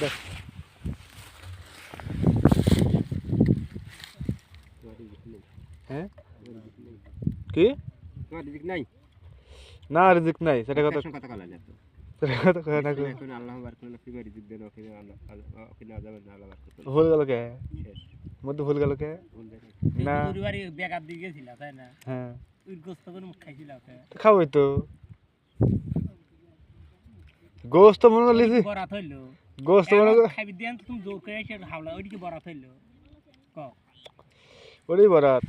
দেখ। হ্যাঁ? কি? রিজিক নাই না রিজিক নাই সেটা কথা কথা কলা যেত ভুল গেল কে? মধ্যে ভুল গেল কে? ভুল না। বেকার দিয়ে গেছিল তাই না? হ্যাঁ। খাবই তো। গোস্ত মনে করে লিছি বরাত হইল। গোস্ত মনে করে দেন তুমি জোর করে এসে হাওলা ওইদিকে বরাত হইল ক বরাত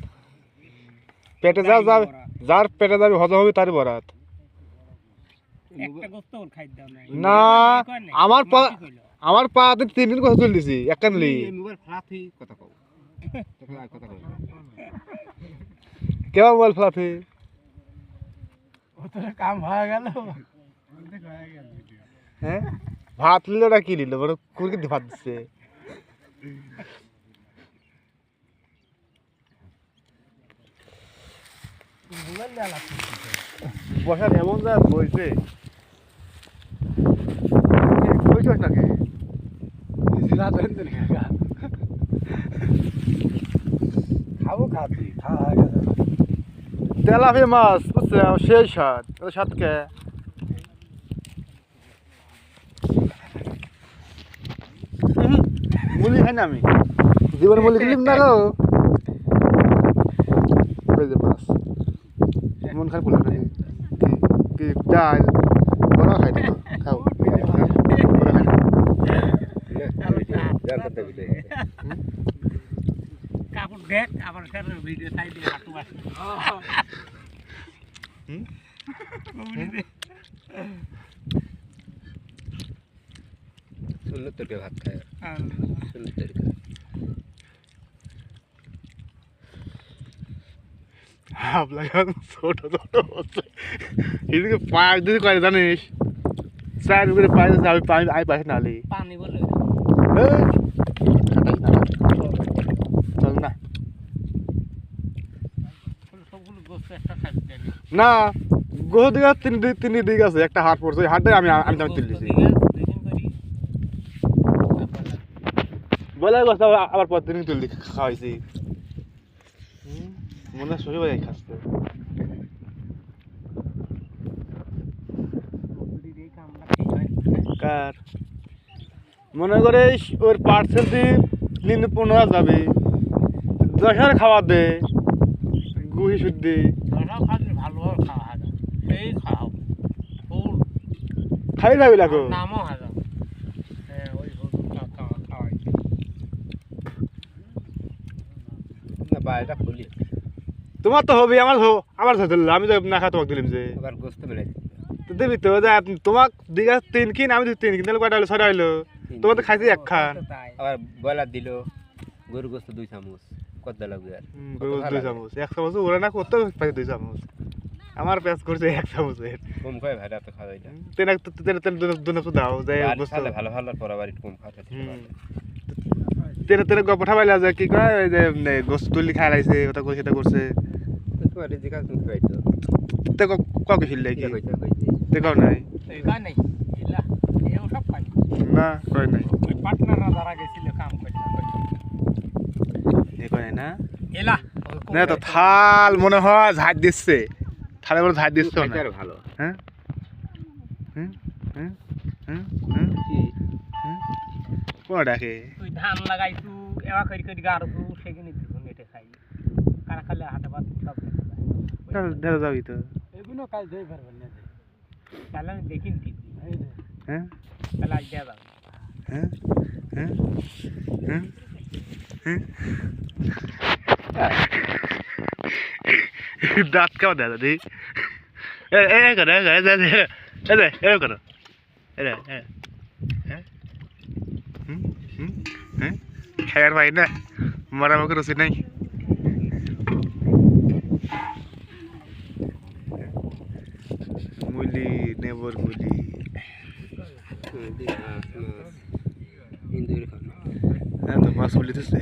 পেটে যা যাবে যার পেটে যাবে হজম হবে তারই বরাত। না, আমার পা- আমার পাতে তিন দিন কথা চল দিছি একানলি মোবাইল কেমন বল ফ্লাফি কাম হয়ে গেল। হ্যাঁ? ভাত নিল না কি নিল? বড় কুরকি ভাত দিচ্ছে বসার এমন যা বইছে। বইছস নাকি? খাব খাবি। খাওয়া গেল তেলাপি মাছ বুঝছে সেই স্বাদ ওই স্বাদকে মুলি খাই না আমি। জীবনে মুলি খেলিম না গো মাছ মন খাই কি কি ডাল বড় খাই খাও বড় খাই যার কথা বলে কাপড় দেখ আবার স্যার ভিডিও সাইড দিয়ে হাঁটু বাসি। হুম? সুন্দর তোকে ভাত খায়। হাফ লাগান ছোট ছোট হচ্ছে এদিকে পায়ে যদি করে জানিস চার করে পায়ে দিচ্ছে, আমি পায়ে আমি পাশে নালি পানি বলে এই, খাটাস না। চল না সবগুলো গোস্ত একটা সাইড দিয়ে দিই। না গোহ দিকে তিন দিক তিন দিক আছে একটা হাট পড়ছে ওই হাটে আমি আমি আমি তুলে দিছি গোস্ত দিয়ে দুইদিন করি বলে গেছে আবার পর দিন তুলে খাওয়াইছি। মনে হয় শরীর বাজাই খাচ্ছে। কার? মনে করে ওর পার্সেল দিয়ে দিন পনেরো যাবে। দশ হাজার খাবার দে। গুহি শুদ্ধি খাই যাবি লাগো নামও হাজার হ্যাঁ ওই হলুদ খাওয়া খাওয়াই বাইরেটা খুলি। তোমার তো হবে আমার হো আমার দিল, আমি তো না খা তোমাকে দিলাম যে। আবার গোস্ত মেলে তো দিবি তো যে তোমাক দিঘা তিন কিন আমি তিন কিন তাহলে কয়টা হলো? ছয়টা হলো। তোমার তো খাইছি এক খান। আবার বয়লার দিল গরু গোস্ত দুই চামচ কত লাগবে আর। গরুর দুই চামচ এক চামচ ওরা না করতে পাইছে দুই চামচ। আমার পেঁয়াজ করছে এক চামচের। কম খায় ভাই রাতে খাওয়া যায় না। তেনে তেনে তেনে দুনে দাও যে ভালো ভালো পর আবার কম খাওয়া হুম। তেনে তেনে গপ পাঠাবাইলা যে কি কয় ওই যে গোস্ত তুলি খাই লাইছে ওটা করে সেটা করছে তে কাউকে ফিরলে কি? তে কাউ নাই? না কয় নাই। পার্টনাররা যারা গেছিল কাম করতে কয় নাই না? এলা না তো থাল মনে হয় ঝাড় দিচ্ছে থালে মনে ঝাড় দিচ্ছে না ভালো। হ্যাঁ হুম হুম হুম হুম কি কোন ডাকে তুই ধান লাগাইছু এবা করি করি গাড়ছু সেখানে দিব নেটে খাই কারা খালে হাতে পাত সব। ধরে যাবি তো এগুলো কাজ ধরে পারবেন না তাহলে আমি দেখিনি হ্যাঁ তাহলে আজ দেওয়া যাবে হ্যাঁ হ্যাঁ হ্যাঁ হ্যাঁ দাঁত কেমন দেয় দাদি এ এ করো এ করো এ এ এ এ করো এ এ হ্যাঁ হুম হুম হ্যাঁ খায়ার ভাই না মারামাকে রসি নাই মুলি নেবর মুলি ইন্দুর খানা হ্যাঁ তো মাছ মুলি দিচ্ছে